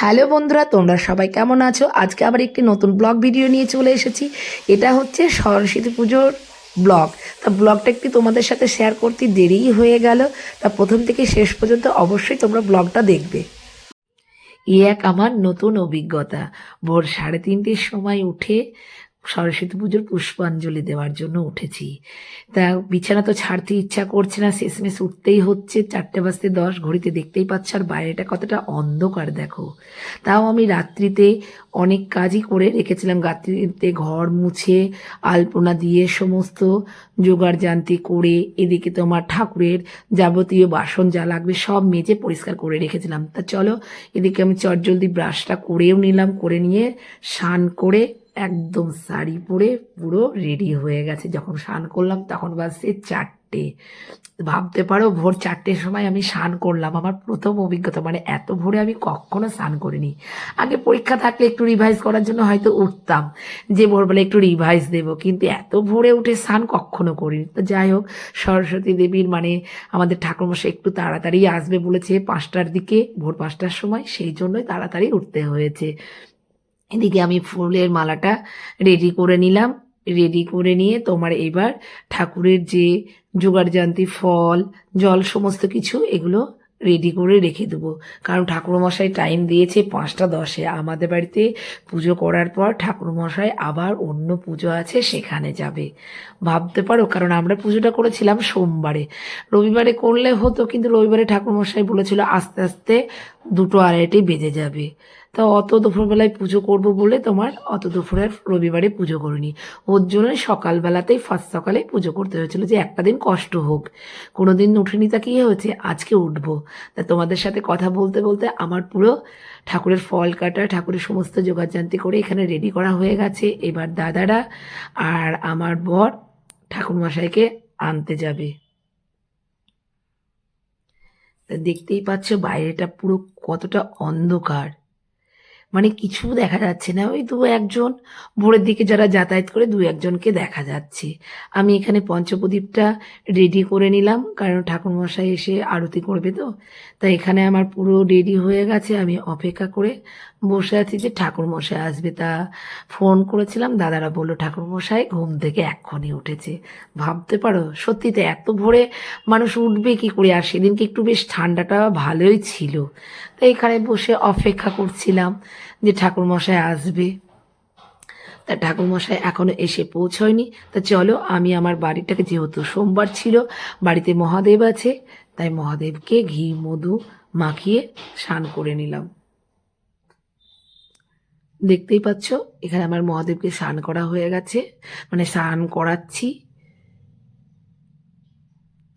Hello বন্ধুরা, তোমরা সবাই কেমন আছো? আজকে আবার একটি নতুন ব্লগ ভিডিও নিয়ে চলে এসেছি। এটা হচ্ছে সরস্বতী পুজোর ব্লগ। তা ব্লগটা একটু তোমাদের সাথে শেয়ার করতে দেরিই হয়ে গেল। তা প্রথম থেকে শেষ পর্যন্ত অবশ্যই তোমরা ব্লগটা দেখবে। এ এক আমার নতুন অভিজ্ঞতা। ভোর সাড়ে তিনটের সময় উঠে সরস্বতী পুজোর পুষ্পাঞ্জলি দেওয়ার জন্য উঠেছি। তা বিছানা তো ছাড়তে ইচ্ছা করছে না, শেষমেশ উঠতেই হচ্ছে। চারটে বাজতে দশ, ঘড়িতে দেখতেই পাচ্ছ আর বাইরেটা কতটা অন্ধকার, দেখো। তাও আমি রাত্রিতে অনেক কাজই করে রেখেছিলাম। রাত্রিতে ঘর মুছে, আলপনা দিয়ে সমস্ত জোগাড় জানতি করে, এদিকে তো আমার ঠাকুরের যাবতীয় বাসন যা লাগবে সব মেজে পরিষ্কার করে রেখেছিলাম। তা চলো, এদিকে আমি চটজলদি ব্রাশটা করেও নিলাম, করে নিয়ে স্নান করে একদম শাড়ি পরে পুরো রেডি হয়ে গেছে। যখন স্নান করলাম তখন বাজছে চারটে। ভাবতে পারো ভোর চারটের সময় আমি স্নান করলাম। আমার প্রথম অভিজ্ঞতা মানে এত ভোরে আমি কখনো স্নান করিনি। আগে পরীক্ষা থাকলে একটু রিভাইজ করার জন্য হয়তো উঠতাম, যে ভোরবেলা একটু রিভাইজ দেবো। কিন্তু এত ভোরে উঠে স্নান কখনো করিনি। তো যাই হোক, সরস্বতী দেবীর মানে আমাদের ঠাকুরমশাই একটু তাড়াতাড়ি আসবে বলেছে পাঁচটার দিকে, ভোর পাঁচটার সময়। সেই জন্যই তাড়াতাড়ি উঠতে হয়েছে। এদিকে আমি ফুলের মালাটা রেডি করে নিলাম। রেডি করে নিয়ে তোমার এবার ঠাকুরের যে জোগাড়যান্তি ফল, জল সমস্ত কিছু এগুলো রেডি করে রেখে দেবো। কারণ ঠাকুরমশাই টাইম দিয়েছে পাঁচটা দশে। আমাদের বাড়িতে পুজো করার পর ঠাকুরমশাই আবার অন্য পুজো আছে, সেখানে যাবে। ভাবতে পারো, কারণ আমরা পুজোটা করেছিলাম সোমবারে। রবিবারে করলে হতো, কিন্তু রবিবারে ঠাকুরমশাই বলেছিল আস্তে আস্তে দুটো আড়াইটে বেজে যাবে। তা অত দুপুরবেলায় পুজো করব বলে তোমার অত দুপুরে রবিবারে পুজো করিনি। ওর জন্য সকালবেলাতেই ফার্স্ট সকালে পুজো করতে হয়েছিল যে একটা দিন কষ্ট হোক। কোনো দিন উঠিনি তা কী হয়েছে? আজকে উঠবো। তা তোমাদের সাথে কথা বলতে বলতে আমার পুরো ঠাকুরের ফল কাটা, ঠাকুরের সমস্ত যোগাযান্তি করে এখানে রেডি করা হয়ে গেছে। এবার দাদারা আর আমার বর ঠাকুরমশাইকে আনতে যাবে। দেখতেই পাচ্ছ বাইরেটা পুরো কতটা অন্ধকার। মানে কিছু দেখা যাচ্ছে না। ওই দু একজন, ভোরের দিকে যারা যাতায়াত করে দু একজনকে দেখা যাচ্ছে। আমি এখানে পঞ্চপ্রদীপটা রেডি করে নিলাম, কারণ ঠাকুরমশাই এসে আরতি করবে তো। তাই এখানে আমার পুরো রেডি হয়ে গেছে। আমি অপেক্ষা করে বসে আছি যে ঠাকুরমশাই আসবে। তা ফোন করেছিলাম, দাদারা বলল, ঠাকুরমশাই, ঘুম থেকে এক্ষুনি উঠেছে। ভাবতে পারো সত্যিতে এত ভোরে মানুষ উঠবে কি করে? আর সেদিনকে একটু বেশ ঠান্ডাটা ভালোই ছিল। তাই এখানে বসে অপেক্ষা করছিলাম। যে ঠাকুরমশাই আসবে। তা ঠাকুরমশাই এখনও এসে পৌঁছয়নি। তা চলো, আমি আমার বাড়িটাকে যেহেতু সোমবার ছিল, বাড়িতে মহাদেব আছে, তাই মহাদেবকে ঘি, মধু মাখিয়ে স্নান করে নিলাম। দেখতেই পাচ্ছ, এখানে আমার মহাদেবকে স্নান করা হয়ে গেছে। মানে স্নান করাচ্ছি।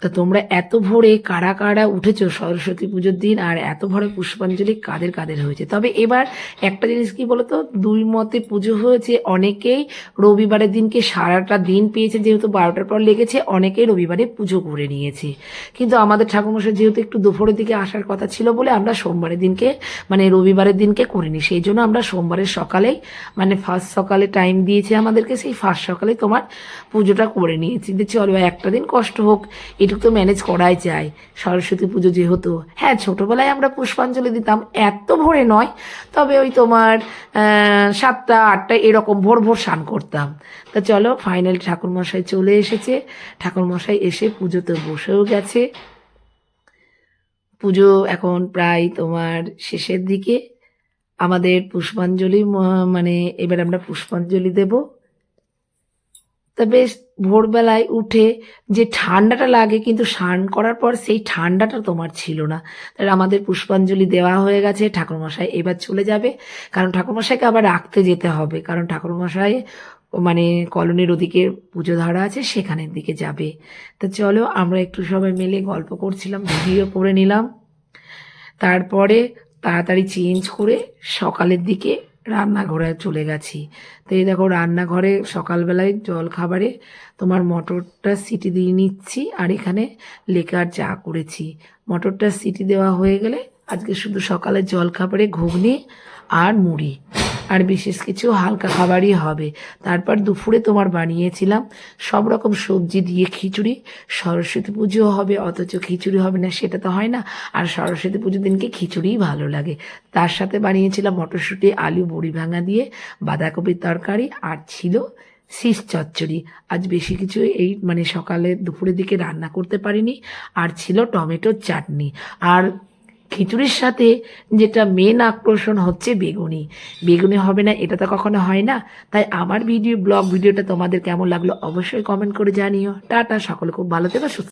তা তোমরা এত ভোরে কারা কারা উঠেছো সরস্বতী পুজোর দিন আর এত ভোরে পুষ্পাঞ্জলি কাদের কাদের হয়েছে? তবে এবার একটা জিনিস কি বলতো? দুই মতে পুজো হয়েছে, অনেকেই রবিবারের দিনকে সারাটা দিন পেয়েছে যেহেতু বারোটার পর লেগেছে, অনেকেই রবিবারে পুজো করে নিয়েছে। কিন্তু আমাদের ঠাকুরমশাই যেহেতু একটু দুপুরের দিকে আসার কথা ছিল বলে আমরা সোমবারের দিনকে মানে রবিবারের দিনকে করিনি, সেই জন্য আমরা সোমবারের সকালেই মানে ফার্স্ট সকালে টাইম দিয়েছে আমাদেরকে, সেই ফার্স্ট সকালে তোমার পুজোটা করে নিয়েছি। যে চলো একটা দিন কষ্ট হোক এটুকু তো ম্যানেজ করাই যায়। সরস্বতী পুজো যেহেতু হ্যাঁ ছোটোবেলায় আমরা পুষ্পাঞ্জলি দিতাম, এত ভোরে নয়, তবে ওই তোমার সাতটা, আটটা এরকম ভোর ভোর স্নান করতাম। তা চলো ফাইনাল ঠাকুরমশাই চলে এসেছে। ঠাকুরমশাই এসে পুজোতে বসেও গেছে। পুজো এখন প্রায় তোমার শেষের দিকে। আমাদের পুষ্পাঞ্জলি মানে এবার আমরা পুষ্পাঞ্জলি দেব। তা বেশ ভোরবেলায় উঠে যে ঠান্ডাটা লাগে, কিন্তু স্নান করার পর সেই ঠান্ডাটা তোমার ছিল না। তাহলে আমাদের পুষ্পাঞ্জলি দেওয়া হয়ে গেছে, ঠাকুরমশাই এবার চলে যাবে। কারণ ঠাকুরমশাইকে আবার রাখতে যেতে হবে, কারণ ঠাকুরমশাই মানে কলোনির ওদিকে পুজো ধরা আছে, সেখানের দিকে যাবে। তা চলো, আমরা একটু সবাই মিলে গল্প করছিলাম, ভিডিও করে নিলাম। তারপরে তাড়াতাড়ি চেঞ্জ করে সকালের দিকে রান্নাঘরে চলে গেছি। তো এই দেখো রান্নাঘরে সকালবেলায় জল খাবারে তোমার মটরটা সিটি দিয়ে নিচ্ছি আর এখানে লেকার চা করেছি। মটরটা সিটি দেওয়া হয়ে গেলে আজকে শুধু সকালে জল খাবারে ঘুগনি আর মুড়ি। আর বিশেষ কিছু হালকা খাবারই হবে। তারপর দুপুরে তোমার বানিয়েছিলাম সব রকম সবজি দিয়ে খিচুড়ি। সরস্বতী পুজো হবে, অথচ খিচুড়ি হবে না, সেটা তো হয় না। আর সরস্বতী পুজোর দিনকে খিচুড়িই ভালো লাগে। তার সাথে বানিয়েছিলাম মটরশুঁটি, আলু, বড়ি ভাঙা দিয়ে, বাঁধাকপির তরকারি আর ছিল শীষ চচ্চড়ি। আজ বেশি কিছু এই মানে সকালে দুপুরের দিকে রান্না করতে পারিনি। আর ছিল টমেটোর চাটনি। আর খিচুড়ির সাথে যেটা মেন আকর্ষণ হচ্ছে বেগুনি। বেগুনি হবে না, এটা তো কখনো হয় না। তাই আমার ভিডিও ব্লগ ভিডিওটা তোমাদের কেমন লাগল অবশ্যই কমেন্ট করে জানিও। টাটা, সকলে খুব ভালো থেকো, সুস্থ